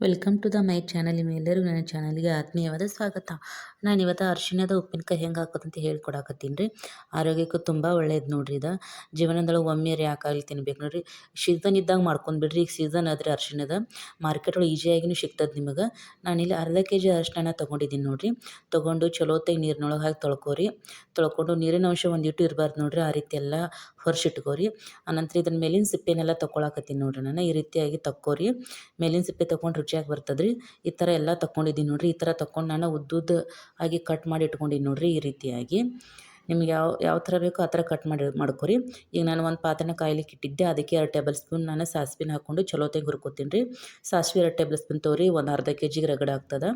Welcome to the my channel. ನಿಮ್ಮೆಲ್ಲರಿಗೂ ನನ್ನ ಚಾನಲ್ಗೆ ಆತ್ಮೀಯವಾದ ಸ್ವಾಗತ. ನಾನು ಇವತ್ತು ಅರಿಶಿಣದ ಉಪ್ಪಿನಕಾಯಿ ಹೆಂಗೆ ಹಾಕೋದಂತ ಹೇಳ್ಕೊಡಕತ್ತೀನಿ ರೀ. ಆರೋಗ್ಯಕ್ಕೂ ತುಂಬ ಒಳ್ಳೇದು ನೋಡ್ರಿ ಇದು. ಜೀವನದೊಳಗೆ ಒಮ್ಮೆ ಯಾಕಾಗಲಿ ತಿನ್ಬೇಕು ನೋಡ್ರಿ. ಸೀಸನ್ ಇದ್ದಾಗ ಮಾಡ್ಕೊಂಡು ಬಿಡ್ರಿ ಈಗ ಸೀಸನ್ ಆದರೆ ಅರಿಶಿಣದ. ಮಾರ್ಕೆಟ್ ಒಳಗೆ ಈಸಿಯಾಗಿನೂ ಸಿಗ್ತದೆ ನಿಮಗೆ. ನಾನಿಲ್ಲಿ ಅರ್ಧ ಕೆ ಜಿ ಅರಿಶಿಣ ತೊಗೊಂಡಿದ್ದೀನಿ ನೋಡ್ರಿ. ತೊಗೊಂಡು ಚಲೋತ್ತಾಗಿ ನೀರಿನೊಳಗೆ ಹಾಕಿ ತೊಳ್ಕೊರಿ. ತೊಳ್ಕೊಂಡು ನೀರಿನ ಅಂಶ ಒಂದಿಟ್ಟು ಇರಬಾರ್ದು ನೋಡ್ರಿ. ಆ ರೀತಿ ಎಲ್ಲ ಹೊರಸಿಟ್ಕೋರಿ ಆನಂತರ ಇದನ್ನ ಮೇಲಿನ ಸಿಪ್ಪೆನೆಲ್ಲ ತೊಗೊಳಕತ್ತೀನಿ ನೋಡ್ರಿ ನಾನು. ಈ ರೀತಿಯಾಗಿ ತಕ್ಕೋರಿ. ಮೇಲಿನ ಸಿಪ್ಪೆ ತೊಗೊಂಡು ರುಚಿಯಾಗಿ ಬರ್ತದೆ ರೀ ಈ ಥರ ಎಲ್ಲ ತಕ್ಕೊಂಡಿದ್ದೀನಿ ನೋಡಿರಿ. ಈ ಥರ ತಕ್ಕೊಂಡು ನಾನು ಉದ್ದುದ್ದ ಆಗಿ ಕಟ್ ಮಾಡಿ ಇಟ್ಕೊಂಡಿದ್ದೀನಿ ನೋಡಿರಿ ಈ ರೀತಿಯಾಗಿ. ನಿಮ್ಗೆ ಯಾವ ಯಾವ ಥರ ಬೇಕೋ ಆ ಥರ ಕಟ್ ಮಾಡಿ, ಮಾಡ್ಕೊರಿ. ಈಗ ನಾನು ಒಂದು ಪಾತ್ರೆನ ಕಾಯ್ಲಿಕ್ಕೆ ಇಟ್ಟಿದ್ದೆ, ಅದಕ್ಕೆ ಎರಡು ಟೇಬಲ್ ಸ್ಪೂನ್ ನಾನು ಸಾಸ್ವೆನ ಹಾಕ್ಕೊಂಡು ಚಲೋತ್ತಾಗಿ ಹುರ್ಕೊತೀನಿ ರೀ. ಸಾಸಿವೆ ಎರಡು ಟೇಬಲ್ ಸ್ಪೂನ್ ತೊಗೊರಿ ಒಂದು ಅರ್ಧ ಕೆ ಜಿಗೆ ರಗಡ ಆಗ್ತದೆ.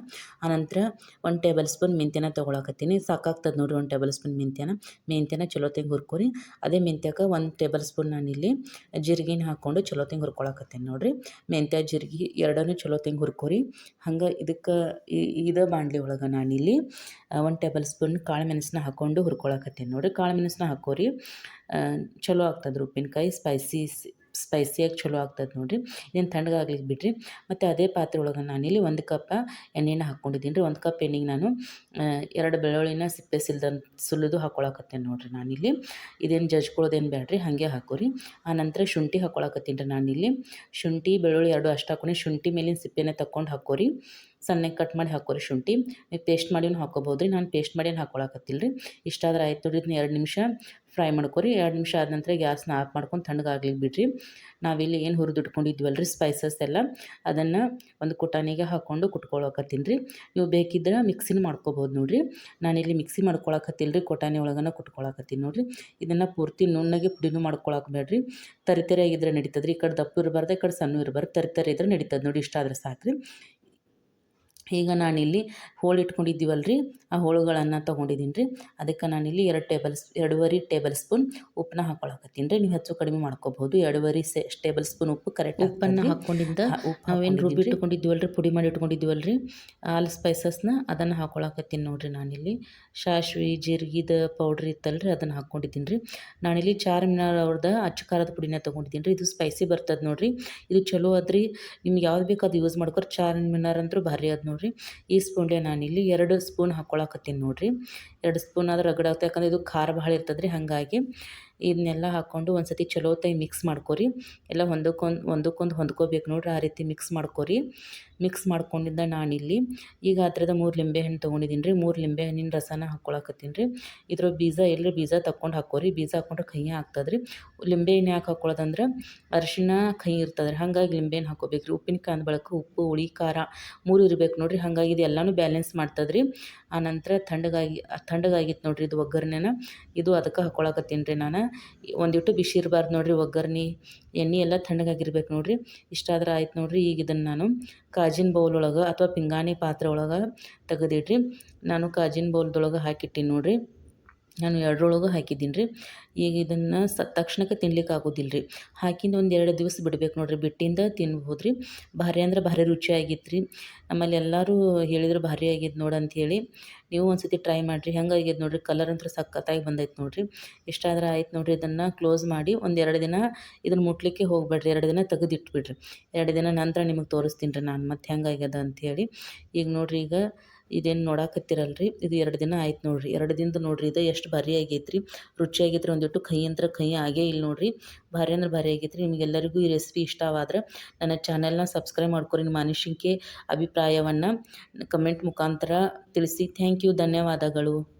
ಆನಂತರ ಒಂದು ಟೇಬಲ್ ಸ್ಪೂನ್ ಮೆಂತ್ಯನ ತೊಗೊಳಕತ್ತೀನಿ. ಸಾಕಾಗ್ತದೆ ನೋಡಿರಿ ಒಂದು ಟೇಬಲ್ ಸ್ಪೂನ್ ಮೆಂತ್ಯನ. ಮೆಂತ್ಯನ ಚಲೋತ್ತಾಗಿ ಹುರ್ಕೊರಿ. ಅದೇ ಮೆಂತ್ಯಕ್ಕೆ ಒಂದು ಟೇಬಲ್ ಸ್ಪೂನ್ ನಾನಿಲ್ಲಿ ಜೀರಿಗೆನ ಹಾಕ್ಕೊಂಡು ಚಲೋತ್ತಾಗಿ ಹುರ್ಕೊಳಕತ್ತೀನಿ ನೋಡಿರಿ. ಮೆಂತ್ಯ, ಜೀರಿಗೆ ಎರಡನ್ನೂ ಚಲೋತ್ತಾಗಿ ಹುರ್ಕೊರಿ. ಹಂಗೆ ಇದಕ್ಕೆ ಇದೇ ಬಾಂಡ್ಲಿ ಒಳಗೆ ನಾನಿಲ್ಲಿ ಒಂದು ಟೇಬಲ್ ಸ್ಪೂನ್ ಕಾಳು ಮೆಣಸನ್ನ ಹಾಕ್ಕೊಂಡು ಹುರ್ಕೊಳಕತ್ತೀನಿ. ನೋಡಿರಿ ಕಾಳು ಮೆಣಸನ್ನ ಹಾಕೋರಿ. ಚಲೋ ಆಗ್ತದೆ ಉಪ್ಪಿನಕಾಯಿ ಸ್ಪೈಸಿ, ಸ್ಪೈಸಿಯಾಗಿ ಚಲೋ ಆಗ್ತದೆ ನೋಡಿರಿ. ಇದನ್ನು ತಣ್ಣಗಾಗ್ಲಿಕ್ಕೆ ಬಿಡ್ರಿ. ಮತ್ತು ಅದೇ ಪಾತ್ರೆ ಒಳಗೆ ನಾನಿಲ್ಲಿ ಒಂದು ಕಪ್ಪ ಎಣ್ಣೆನ ಹಾಕ್ಕೊಂಡಿದ್ದೀನಿ ರೀ. ಒಂದು ಕಪ್ ಎಣ್ಣೆಗೆ ನಾನು ಎರಡು ಬೆಳ್ಳುಳ್ಳಿನ ಸಿಪ್ಪೆ ಸಿಲ್ದ, ಸುಲಿದು ಹಾಕ್ಕೊಳಕತ್ತೇನೆ ನೋಡಿರಿ ನಾನಿಲ್ಲಿ. ಇದೇನು ಜಜ್ಕೊಳ್ಳೋದೇನು ಬೇಡ್ರಿ ಹಾಗೆ ಹಾಕೋರಿ. ಆ ನಂತರ ಶುಂಠಿ ಹಾಕ್ಕೊಳಕತ್ತೀನಿ ರೀ ನಾನಿಲ್ಲಿ. ಶುಂಠಿ, ಬೆಳ್ಳುಳ್ಳಿ ಎರಡು ಅಷ್ಟು ಹಾಕೊಂಡು. ಶುಂಠಿ ಮೇಲಿನ ಸಿಪ್ಪೆನ ತಕ್ಕೊಂಡು ಹಾಕೋರಿ. ಸಣ್ಣಗೆ ಕಟ್ ಮಾಡಿ ಹಾಕೋರಿ ಶುಂಠಿ. ನೀವು ಪೇಸ್ಟ್ ಮಾಡಿನೂ ಹಾಕೋಬೋದು ರೀ ನಾನು ಪೇಸ್ಟ್ ಮಾಡಿ ಹಾಕೊಳಕತ್ತಿಲ್ಲ ರೀ ಇಷ್ಟಾದ್ರೆ ಆಯ್ತು ನೋಡಿ ಇದನ್ನ ಎರಡು ನಿಮಿಷ ಫ್ರೈ ಮಾಡ್ಕೊರಿ. ಎರಡು ನಿಮಿಷ ಆದ ನಂತರ ಗ್ಯಾಸ್ನ ಆಫ್ ಮಾಡ್ಕೊಂಡು ತಣ್ಣಗಾಗ್ಲಿಕ್ಕೆ ಬಿಡ್ರಿ. ನಾವಿಲ್ಲಿ ಏನು ಹುರಿದು ಇಟ್ಕೊಂಡಿದ್ವಲ್ಲ ರೀ ಸ್ಪೈಸಸ್ ಎಲ್ಲ. ಅದನ್ನು ಒಂದು ಕುಟಾನಿಗೆ ಹಾಕ್ಕೊಂಡು ಕುಟ್ಕೊಳಕತ್ತೀನಿ. ರೀ ನೀವು ಬೇಕಿದ್ರೆ ಮಿಕ್ಸಿನ ಮಾಡ್ಕೊಬೋದು ನೋಡಿರಿ. ನಾನಿಲ್ಲಿ ಮಿಕ್ಸಿ ಮಾಡ್ಕೊಳಕತ್ತಿಲ್ಲ ರೀ ಕೊಟಾನಿ ಒಳಗನ ಕುಟ್ಕೊಳಕತ್ತೀನಿ ನೋಡಿರಿ. ಇದನ್ನು ಪೂರ್ತಿ ನುಣ್ಣಗೆ ಪುಡಿನೂ ಮಾಡ್ಕೊಳಕ್ಕೆ ಬೇಡ್ರಿ. ಆಗಿದ್ರೆ ನಡೀತದ್ರಿ. ಈ ಕಡೆ ದಪ್ಪ ಇರಬಾರ್ದು, ಈ ಕಡೆ ಸಣ್ಣ ಇರಬಾರ್ದು. ತರಿತರಿ ತರಿ ಇದ್ರೆ ನಡೀತದೆ ನೋಡಿ ಇಷ್ಟ ಆದ್ರೆ ಸಾಕು ರೀ ಈಗ ನಾನಿಲ್ಲಿ ಹೋಳು ಇಟ್ಕೊಂಡಿದ್ದೀವಲ್ಲ ರೀ ಆ ಹೋಳುಗಳನ್ನು ತೊಗೊಂಡಿದ್ದೀನಿ ರೀ ಅದಕ್ಕೆ ನಾನಿಲ್ಲಿ ಎರಡು ಟೇಬಲ್ ಎರಡೂವರೆ ಟೇಬಲ್ ಸ್ಪೂನ್ ಉಪ್ಪನ್ನ ಹಾಕೊಳಕತ್ತೀನಿ. ರೀ ನೀವು ಹೆಚ್ಚು ಕಡಿಮೆ ಮಾಡ್ಕೋಬಹುದು. ಎರಡೂವರೆ ಸೆ ಟೇಬಲ್ ಸ್ಪೂನ್ ಉಪ್ಪು ಕರೆಕ್ಟ್ ಉಪ್ಪನ್ನು ಹಾಕ್ಕೊಂಡಿದ್ದ ನಾವೇನು ರುಬ್ಬಿ ಇಟ್ಕೊಂಡಿದ್ದೀವಲ್ಲ ರೀ ಪುಡಿ ಮಾಡಿ ಇಟ್ಕೊಂಡಿದ್ದೀವಲ್ಲ ರೀ ಆಲ್ ಸ್ಪೈಸಸ್ನ ಅದನ್ನು ಹಾಕೊಳಕತ್ತೀನಿ ನೋಡಿರಿ ನಾನಿಲ್ಲಿ. ಸಾಸ್ವಿ ಜೀರಿಗೆದ ಪೌಡ್ರ್ ಇತ್ತಲ್ಲ ರೀ ಅದನ್ನು ಹಾಕ್ಕೊಂಡಿದ್ದೀನಿ ರೀ ನಾನಿಲ್ಲಿ ಚಾರ್ ಮಿನಾರ್ ಅವ್ರದ್ದು ಅಚ್ಚು ಖಾರದ ಪುಡಿನ ತೊಗೊಂಡಿದ್ದೀನಿ ರೀ ಇದು ಸ್ಪೈಸಿ ಬರ್ತದೆ ನೋಡಿರಿ. ಇದು ಚಲೋ ಅದ್ರಿ. ನಿಮ್ಗೆ ಯಾವ್ದು ಬೇಕು ಅದು ಯೂಸ್ ಮಾಡ್ಕೊರಿ. ಚಾರ್ ಮಿನಾರ್ ಅಂತೂ ಭಾರಿ ಅದು ನೋಡಿರಿ. ಈ ಸ್ಪೂನ್ಲೆ ನಾನಿಲ್ಲಿ ಎರಡು ಸ್ಪೂನ್ ಹಾಕ್ಕೊಳಕತ್ತೀನಿ ನೋಡಿರಿ. ಎರಡು ಸ್ಪೂನ್ ಆದ್ರೆ ರಗಡಾಗುತ್ತೆ ಯಾಕಂದ್ರೆ ಇದು ಖಾರ ಭಾಳ ಇರ್ತದ್ರಿ, ಹಾಗಾಗಿ. ಇದನ್ನೆಲ್ಲ ಹಾಕ್ಕೊಂಡು ಒಂದು ಸತಿ ಚಲೋತ್ತಾಗಿ ಮಿಕ್ಸ್ ಮಾಡ್ಕೊರಿ. ಎಲ್ಲ ಒಂದಕ್ಕೊಂದು ಒಂದಕ್ಕೊಂದು ಹೊಂದ್ಕೋಬೇಕು ನೋಡ್ರಿ, ಆ ರೀತಿ ಮಿಕ್ಸ್ ಮಾಡ್ಕೊರಿ. ಮಿಕ್ಸ್ ಮಾಡ್ಕೊಂಡಿದ್ದ ನಾನಿಲ್ಲಿ. ಈಗ ಹತ್ರದ ಮೂರು ಲಿಂಬೆ ಹಣ್ಣು ತೊಗೊಂಡಿದ್ದೀನಿ ರೀ ಮೂರು ಲಿಂಬೆ ಹಣ್ಣಿನ ರಸನ ಹಾಕ್ಕೊಳಕತ್ತೀನಿ ರೀ ಇದ್ರ ಬೀಜ ಎಲ್ಲರೂ ಬೀಜ ತಕ್ಕೊಂಡು ಹಾಕೋರಿ ಬೀಜ ಹಾಕ್ಕೊಂಡ್ರೆ ಕಹಿ ಆಗ್ತದೆ ರೀ ಲಿಂಬೆ ಹಣ್ಣು ಯಾಕೆ ಹಾಕ್ಕೊಳ್ಳೋದಂದ್ರೆ ಅರಿಶಿನ ಕಹಿ ಇರ್ತದೆ ರೀ ಹಾಗಾಗಿ ಲಿಂಬೆ ಹಣ್ಣು ಹಾಕೋಬೇಕು ರೀ ಉಪ್ಪಿನಕಾಯಿ ಅಂದ ಬಳಕ ಉಪ್ಪು, ಹುಳಿ, ಖಾರ ಮೂರು ಇರಬೇಕು ನೋಡಿರಿ. ಹಾಗಾಗಿ ಇದು ಬ್ಯಾಲೆನ್ಸ್ ಮಾಡ್ತದೆ ರೀ ಆನಂತರ ತಣ್ಣಗಾಗಿ ತಣ್ಣಗಾಗಿತ್ತು ನೋಡಿರಿ ಇದು ಒಗ್ಗರಣೆನ. ಇದು ಅದಕ್ಕೆ ಹಾಕ್ಕೊಳಕತ್ತೀನಿ ರೀ ನಾನು. ಒಂದಿಟ್ಟು ಬಿಸಿ ಇರಬಾರ್ದು ನೋಡಿರಿ, ಒಗ್ಗರ್ಣೆ, ಎಣ್ಣೆ ಎಲ್ಲ ತಣ್ಣಗಾಗಿರ್ಬೇಕು ನೋಡಿರಿ. ಇಷ್ಟಾದ್ರೆ ಆಯ್ತು ನೋಡಿರಿ, ಈಗ ಇದನ್ನು ನಾನು ಕಾಜಿನ ಬೌಲ್ ಒಳಗೆ ಅಥವಾ ಪಿಂಗಾಣಿ ಪಾತ್ರೆ ಒಳಗೆ ತೆಗೆದಿಡ್ರಿ. ನಾನು ಕಾಜಿನ ಬೌಲ್ದೊಳಗೆ ಹಾಕಿಟ್ಟಿನಿ ನೋಡಿರಿ. ನಾನು ಎರಡರೊಳಗೂ ಹಾಕಿದ್ದೀನಿ ರೀ. ಈಗ ಇದನ್ನು ಸ, ತಕ್ಷಣಕ್ಕೆ ತಿನ್ಲಿಕ್ಕೆ ಆಗೋದಿಲ್ಲ ರೀ. ಹಾಕಿದ್ದು ಒಂದು ಎರಡು ದಿವಸ ಬಿಡ್ಬೇಕು ನೋಡಿರಿ. ಬಿಟ್ಟಿಂದ ತಿನ್ಬೋದು ರೀ. ಭಾರಿ ಅಂದ್ರೆ ಭಾರಿ ರುಚಿಯಾಗಿತ್ತು ರೀ. ಆಮೇಲೆ ಎಲ್ಲರೂ ಹೇಳಿದ್ರು ಭಾರಿ ಆಗಿದ್ದು ನೋಡಿ ಅಂಥೇಳಿ ನೀವು ಒಂದು ಸತಿ ಟ್ರೈ ಮಾಡಿರಿ. ಹೆಂಗೆ ಆಗ್ಯದ ನೋಡಿರಿ? ಕಲರ್ ಅಂತೂ ಸಖತ್ತಾಗಿ ಬಂದೈತೆ ನೋಡಿರಿ. ಇಷ್ಟಾದ್ರೆ ಆಯ್ತು ನೋಡಿರಿ. ಇದನ್ನು ಕ್ಲೋಸ್ ಮಾಡಿ ಒಂದು ಎರಡು ದಿನ ಇದನ್ನು ಮುಟ್ಲಿಕ್ಕೆ ಹೋಗಬೇಡ್ರಿ. ಎರಡು ದಿನ ತೆಗೆದಿಟ್ಬಿಡ್ರಿ. ಎರಡು ದಿನ ನಂತರ ನಿಮಗೆ ತೋರಿಸ್ತೀನಿ ರೀ ನಾನು. ಮತ್ತೆ ಹೆಂಗೆ ಆಗ್ಯದ ಅಂಥೇಳಿ ಈಗ ನೋಡಿರಿ ಈಗ ಇದೇನು ನೋಡಾಕತ್ತಿರಲ್ರಿ? ಇದು ಎರಡು ದಿನ ಆಯ್ತು ನೋಡಿರಿ. ಎರಡು ದಿನದ ನೋಡ್ರಿ ಇದು ಎಷ್ಟು ಭಾರಿ ಆಗೈತ್ರಿ. ರೀ ಆಗೈತ್ರಿ ರೀ ಒಂದಿಟ್ಟು ಕೈ ಅಂದ್ರೆ ಕೈ ಆಗೇ ಇಲ್ಲ ನೋಡಿರಿ. ಭಾರಿ ಅಂದ್ರೆ ಭಾರಿ ಆಗೈತ್ರಿ. ನಿಮಗೆಲ್ಲರಿಗೂ ಈ ರೆಸಿಪಿ ಇಷ್ಟವಾದ್ರೆ ನನ್ನ ಚಾನೆಲ್ನ ಸಬ್ಸ್ಕ್ರೈಬ್ ಮಾಡ್ಕೊರಿ. ನಿಮ್ಮ ಅನಿಸಿಕೆ, ಅಭಿಪ್ರಾಯವನ್ನು ಕಮೆಂಟ್ ಮುಖಾಂತರ ತಿಳಿಸಿ. ಥ್ಯಾಂಕ್ ಯು ಧನ್ಯವಾದಗಳು.